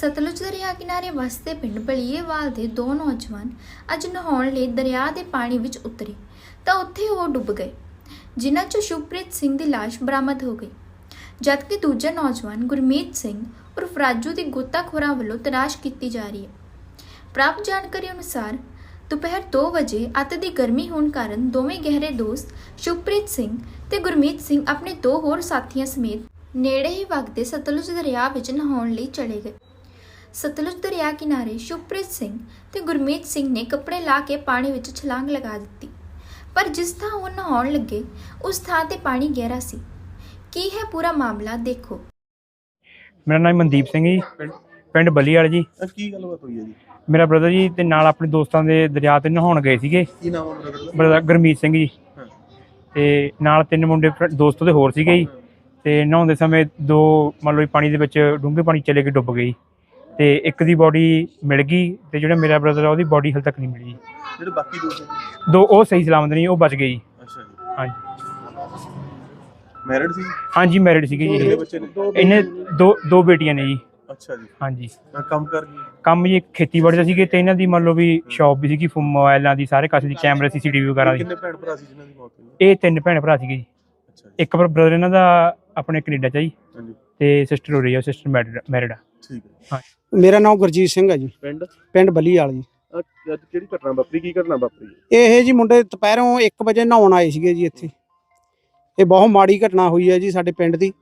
ਸਤਲੁਜ ਦਰਿਆ ਕਿਨਾਰੇ ਵਸਦੇ ਪਿੰਡ ਬਲੀਏਵਾਲ ਦੇ ਦੋ ਨੌਜਵਾਨ ਅੱਜ ਨਹਾਉਣ ਲਈ ਦਰਿਆ ਦੇ ਪਾਣੀ ਵਿੱਚ ਉਤਰੇ ਤਾਂ ਉੱਥੇ ਉਹ ਡੁੱਬ ਗਏ, ਜਿਨ੍ਹਾਂ 'ਚੋਂ ਸ਼ੁਭਪ੍ਰੀਤ ਸਿੰਘ ਦੀ ਲਾਸ਼ ਬਰਾਮਦ ਹੋ ਗਈ। ਜਦਕਿ ਦੂਜਾ ਨੌਜਵਾਨ ਗੁਰਮੀਤ ਸਿੰਘ ਉਰਫ ਰਾਜੂ ਦੀ ਗੋਤਾਖੋਰਾਂ ਵੱਲੋਂ ਤਲਾਸ਼ ਕੀਤੀ ਜਾ ਰਹੀ ਹੈ। ਪ੍ਰਾਪਤ ਜਾਣਕਾਰੀ ਅਨੁਸਾਰ ਦੁਪਹਿਰ 2 ਵਜੇ ਅੱਤ ਦੀ ਗਰਮੀ ਹੋਣ ਕਾਰਨ ਦੋਵੇਂ ਗਹਿਰੇ ਦੋਸਤ ਸ਼ੁਭਪ੍ਰੀਤ ਸਿੰਘ ਤੇ ਗੁਰਮੀਤ ਸਿੰਘ ਆਪਣੇ ਦੋ ਹੋਰ ਸਾਥੀਆਂ ਸਮੇਤ ਨੇੜੇ ਹੀ ਵਗਦੇ ਸਤਲੁਜ ਦਰਿਆ ਵਿੱਚ ਨਹਾਉਣ ਲਈ ਚਲੇ ਗਏ। ਸਤਲੁਜ ਦਰਿਆ ਕਿਨਾਰੇ ਸ਼ੁਭਪ੍ਰੀਤ ਸਿੰਘ ਤੇ ਗੁਰਮੀਤ ਸਿੰਘ ਨੇ ਕੱਪੜੇ ਲਾ ਕੇ ਪਾਣੀ ਵਿੱਚ ਛਲਾਂਗ ਲਗਾ ਦਿੱਤੀ। ਪਰ ਜਿਸ ਥਾਂ ਉਹ ਨਹਾਉਣ ਲੱਗੇ ਉਸ ਥਾਂ ਤੇ ਪਾਣੀ ਗਹਿਰਾ ਸੀ। ਕੀ ਹੈ ਪੂਰਾ ਮਾਮਲਾ ਦੇਖੋ। ਮੇਰਾ ਨਾਮ ਮਨਦੀਪ ਸਿੰਘ ਜੀ। ਪਿੰਡ ਬਲੀਵਾਲ ਜੀ। ਅਹ ਕੀ ਗੱਲਬਾਤ ਹੋਈ ਹੈ ਜੀ? ਮੇਰਾ ਬ੍ਰਦਰ ਜੀ ਤੇ ਨਾਲ ਆਪਣੇ ਦੋਸਤਾਂ ਦੇ ਦਰਿਆ ਤੇ ਨਹਾਉਣ ਗਏ ਸੀਗੇ। ਕੀ ਨਾਮ ਹੈ ਬ੍ਰਦਰ ਦਾ ਬ੍ਰਦਰ ਗੁਰਮੀਤ ਸਿੰਘ ਜੀ। ਹਾਂ। ਤੇ ਨਾਲ ਤਿੰਨ ਮੁੰਡੇ ਫਰ- ਦੋਸਤ ਉਹਦੇ ਹੋਰ ਸੀਗੇ ਜੀ। ਤੇ ਨਹਾਉਂਦੇ ਸਮੇਂ ਦੋ ਮੰਨ ਲਓ ਪਾਣੀ ਦੇ ਵਿੱਚ ਡੂੰਘੇ ਪਾਣੀ 'ਚ ਚਲੇ ਕੇ ਡੁੱਬ ਗਏ ਜੀ। ਤੇ ਇੱਕ ਦੀ ਬਾਡੀ ਮਿਲ ਗਈ ਤੇ ਜਿਹੜਾ ਮੇਰਾ ਬ੍ਰਦਰ ਆ ਉਹਦੀ ਬਾਡੀ ਹਲ ਤੱਕ ਨਹੀਂ ਮਿਲੀ। ਜਿਹੜੇ ਬਾਕੀ ਦੋਸਤ ਨੇ ਦੋ ਉਹ ਸਹੀ ਸਲਾਮਤ ਨਹੀਂ ਉਹ ਬਚ ਗਏ ਜੀ। ਅੱਛਾ ਜੀ। ਹਾਂਜੀ। ਮੈਰਿਡ ਸੀ? ਹਾਂਜੀ ਮੈਰਿਡ ਸੀਗੇ ਕਿੰਨੇ ਜੀ ਬੱਚੇ ਨੇ? ਇਹਨੇ ਦੋ ਦੋ ਬੇਟੀਆਂ ਨੇ ਜੀ। ਅੱਛਾ ਜੀ। ਹਾਂਜੀ। ਮੈਂ ਕੰਮ ਕਰ ਗਈ। ਕੰਮ ਜੀ ਖੇਤੀਬਾੜੀ ਦਾ ਸੀਗੇ ਤੇ ਇਹਨਾਂ ਦੀ ਮੰਨ ਲਓ ਵੀ ਸ਼ਾਪ ਵੀ ਸੀਗੀ ਫੋ- ਮੋਬਾਈਲਾਂ ਦੀ ਸਾਰੇ ਕਾਸੇ ਦੀ ਕੈਮਰੇ ਸੀਸੀਟੀਵੀ ਵਗੈਰਾ ਦੀ। ਕਿੰਨੇ ਭੈਣ ਭਰਾ ਸੀ ਜਿਨ੍ਹਾਂ ਦੀ ਮੌਤ ਹੋਈ? ਇਹ ਤਿੰਨ ਭੈਣ ਭਰਾ ਸੀਗੇ ਜੀ। ਅੱਛਾ ਜੀ। ਇੱਕ ਬ੍ਰਦਰ ਇਹਨਾਂ ਦਾ ਆਪਣੇ ਕੈਨੇਡਾ ਚ ਆ ਜੀ। ਹਾਂਜੀ। ਤੇ ਸਿਸਟਰ ਹੋ ਰਹੀ ਆ ਸਿਸਟਰ ਮੈਰਿਡ ਆ। ਠੀਕ ਹੈ। ਮੇਰਾ ਨਾਮ ਗੁਰਜੀਤ ਸਿੰਘ ਹੈ ਜੀ। ਪਿੰਡ? ਪਿੰਡ ਬੱਲੀਵਾਲ ਜੀ। ਅੱਜ ਕਿਹੜੀ ਘਟਨਾ ਵਾਪਰੀ? ਕੀ ਘਟਨਾ ਵਾਪਰੀ? ਇਹ ਜੀ ਮੁੰਡੇ ਦੁਪਹਿਰੋਂ 1 ਵਜੇ ਨਹਾਉਣ ਆਏ ਸੀਗੇ ਜੀ ਇੱਥੇ। ਇਹ ਬਹੁਤ ਮਾੜੀ ਘਟਨਾ ਹੋਈ ਹੈ ਜੀ ਸਾਡੇ ਪਿੰਡ ਦੀ।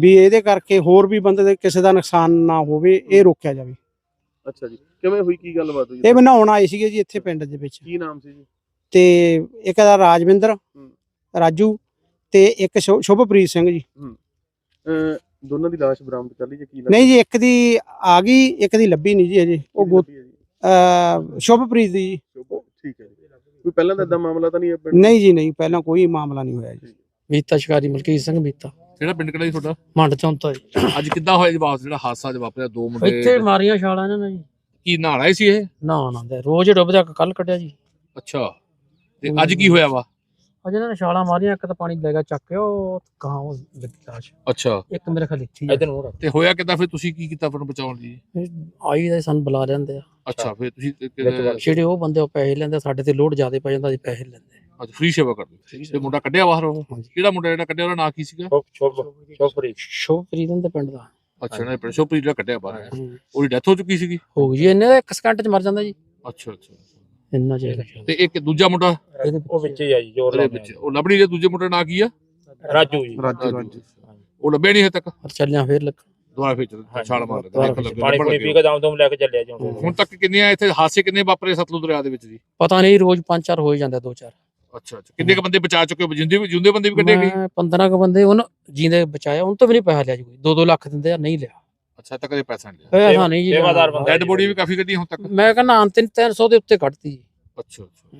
ਵੀ ਇਹਦੇ ਕਰਕੇ ਹੋਰ ਵੀ ਬੰਦੇ ਦੇ ਕਿਸੇ ਦਾ ਨੁਕਸਾਨ ਨਾ ਹੋਵੇ ਇਹ ਰੋਕਿਆ ਜਾਵੇ। ਅੱਛਾ ਜੀ। ਕਿਵੇਂ ਹੋਈ? ਕੀ ਗੱਲਬਾਤ ਹੋਈ? ਇਹ ਨਹਾਉਣ ਆਏ ਸੀਗੇ ਜੀ ਇੱਥੇ ਪਿੰਡ ਦੇ ਵਿੱਚ। ਕੀ ਨਾਮ ਸੀ ਜੀ? ਤੇ ਇੱਕ ਦਾ ਰਾਜਵਿੰਦਰ ਰਾਜੂ ਤੇ ਇੱਕ ਸ਼ੁ- ਸ਼ੁਭਪ੍ਰੀਤ ਸਿੰਘ ਜੀ। ਦੋਨਾਂ ਦੀ ਲਾਸ਼ ਬਰਾਮਦ ਕਰ ਲਈ ਜਾਂ ਕੀ ਨਹੀਂ ਜੀ ਇੱਕ ਦੀ ਆ ਗਈ ਇੱਕ ਦੀ ਲੱਭੀ ਨਹੀਂ ਜੀ ਅਜੇ ਉਹ ਗੋ- ਅਹ ਸ਼ੁਭਪ੍ਰੀਤ ਦੀ ਜੀ। ਠੀਕ ਹੈ ਜੀ। ਕੋਈ ਪਹਿਲਾਂ ਤਾਂ ਇਦਾਂ ਮਾਮਲਾ ਤਾਂ ਨਹੀਂ ਹੈ ਪਿੰਡ? ਨਹੀਂ ਜੀ ਨਹੀਂ ਪਹਿਲਾਂ ਕੋਈ ਮਾਮਲਾ ਨਹੀਂ ਹੋਇਆ ਜੀ। ਮੀਤਾ ਸ਼ਿਕਾਰੀ ਮਲਕੀਤ ਸਿੰਘ ਮੀਤਾ ਕਿਹੜਾ ਪਿੰਡ ਕਿਹੜਾ ਜੀ ਤੁਹਾਡਾ? ਮੰਡ ਚੌਂਤਾ ਜੀ। ਅੱਜ ਕਿੱਦਾਂ ਹੋਇਆ ਜੀ ਵਾਪਸ? ਜਿਹੜਾ ਹਾਦਸਾ ਜਿਹਾ ਵਾਪਰਿਆ ਦੋ ਮੁੰਡੇ ਇੱਥੇ ਮਾਰੀਆਂ ਛਾਲਾਂ ਇਹਨਾਂ ਨੇ ਜੀ। ਕੀ ਨਾਲ ਆਏ ਸੀ ਇਹ? ਨਾ ਨਾ ਦੇ ਰੋਜ਼ ਡੁੱਬਦਾ ਕੱਲ ਕੱਢਿਆ ਜੀ। ਅੱਛਾ। ਤੇ ਅੱਜ ਕੀ ਹੋਇਆ ਵਾ? ਅੱਜ ਇਹਨਾਂ ਨੇ ਛਾਲਾਂ ਮਾਰੀਆਂ ਇੱਕ ਤਾਂ ਪਾਣੀ ਲੈ ਗਿਆ ਚੱਕ ਕੇ ਉਹ ਗਾਂ ਉਹ ਲੱਗੀ ਲਾਸ਼। ਅੱਛਾ। ਇੱਕ ਮੇਰੇ ਖਿਆਲ ਇੱਥੇ ਹੀ ਆ। ਤੇ ਹੋਇਆ ਕਿੱਦਾਂ? ਫਿਰ ਤੁਸੀਂ ਕੀ ਕੀਤਾ ਫਿਰ ਬਚਾਉਣ ਲਈ? ਆਈ ਦਾ ਸਾਨੂੰ ਬੁਲਾ ਲੈਂਦੇ ਆ। ਅੱਛਾ ਫਿਰ ਤੁਸੀਂ ਜਿਹੜੇ ਉਹ ਬੰਦੇ ਉਹ ਪੈਸੇ ਲੈਂਦੇ ਸਾਡੇ ਤੇ ਲੋਡ ਜ਼ਿਆਦਾ ਪੈ ਜਾਂਦਾ ਜੀ ਪੈਸੇ ਲੈਂਦੇ ਅੱਛਾ ਫ੍ਰੀ ਸੇਵਾ ਕਰਦੇ ਤੇ ਮੁੰਡਾ ਕੱਢਿਆ ਬਾਹਰ? ਉਹ। ਕਿਹੜਾ ਮੁੰਡਾ ਜਿਹੜਾ ਕੱਢਿਆ ਉਹਦਾ ਨਾਂ ਕੀ ਸੀਗਾ? ਸ਼ੋਪਰੀਤ ਦੇ ਪਿੰਡ ਦਾ। ਅੱਛਾ ਨਾ ਪ੍ਰਸ਼ੋਪਰੀ ਜਿਹੜਾ ਕੱਢਿਆ ਬਾਹਰ। ਉਹਦੀ ਡੈਥ ਹੋ ਚੁੱਕੀ ਸੀਗੀ? ਹੋ ਗਈ ਜੀ ਇਹਨੇ ਤਾਂ ਇੱਕ ਸਕਿੰਟ ਚ ਮਰ ਜਾਂਦਾ ਜੀ। ਅੱਛਾ ਅੱਛਾ। ਇੰਨਾ ਚਾਹੀਦਾ। ਤੇ ਇੱਕ ਦੂਜਾ ਮੁੰਡਾ? ਉਹ ਵਿੱਚ ਹੀ ਆ ਜੀ ਜੋਰ ਉਹਦੇ ਵਿੱਚ ਉਹ ਲੱਭਣੀ ਦੇ ਦੂਜੇ ਮੁੰਡੇ ਦਾ ਨਾਂ ਕੀ ਆ? ਰਾਜੂ ਜੀ। ਰਾਜੂ ਰਾਜੂ। ਉਹ ਲੱਭਿਆ ਨਹੀਂ ਹਜੇ ਤੱਕ? ਚੱਲਿਆ ਫੇਰ ਲੱਗ ਦੁਬਾਰਾ ਫਿਰ ਛਾਲ ਮਾਰ ਪਾਣੀ ਪੂਣੀ ਪੀ ਕੇ ਦਮ ਦਮ ਲੈ ਕੇ ਚੱਲਿਆ ਜੀ ਹੁਣ। ਹੁਣ ਤੱਕ ਕਿੰਨੇ ਆ ਇੱਥੇ ਹਾਦਸੇ ਕਿੰਨੇ ਵਾਪਰੇ ਸਤਲੁਜ ਦਰਿਆ ਦੇ ਵਿੱਚ ਜੀ? ਪਤਾ ਨਹੀਂ ਰੋਜ਼ ਪੰਜ ਚਾਰ ਹੋ ਹੀ ਜਾਂਦੇ ਦੋ ਚਾਰ। ਅੱਛਾ ਅੱਛਾ। ਕਿੰਨੇ ਕ ਬੰਦੇ ਬਚਾ ਚੁੱਕੇ ਹੋ? ਜਿੰਦੇ ਜਿੰਦੇ ਬੰਦੇ ਵੀ ਕੱਢੇ ਗਏ? ਮੈਂ 15 ਕ ਬੰਦੇ ਉਹਨ ਜੀਂਦੇ ਬਚਾਇਆ ਉਹਨਾਂ ਤੋਂ ਵੀ ਨਹੀਂ ਪੈਸਾ ਲਿਆ ਜੀ ਕੋਈ। 2-2 ਲੱਖ ਦਿੰਦੇ ਆ ਨਹੀਂ ਲਿਆ। ਅੱਛਾ ਤਾਂ ਕਦੇ ਪੈਸਾ ਨਹੀਂ ਲਿਆ ਪੈਸਾ ਨਹੀਂ ਜੀ ਸੇਵਾਦਾਰ ਲਿਆ। ਬੰਦਾ ਡੈਡ ਬੋਡੀ ਵੀ ਕਾਫੀ ਕੱਢੀ ਹੁਣ ਤੱਕ। ਮੈਂ ਕਹਿੰਦਾ ਅੰਤਿਮ 300 ਦੇ ਉੱਤੇ ਕੱਢਤੀ ਅੱਛਾ ਅੱਛਾ।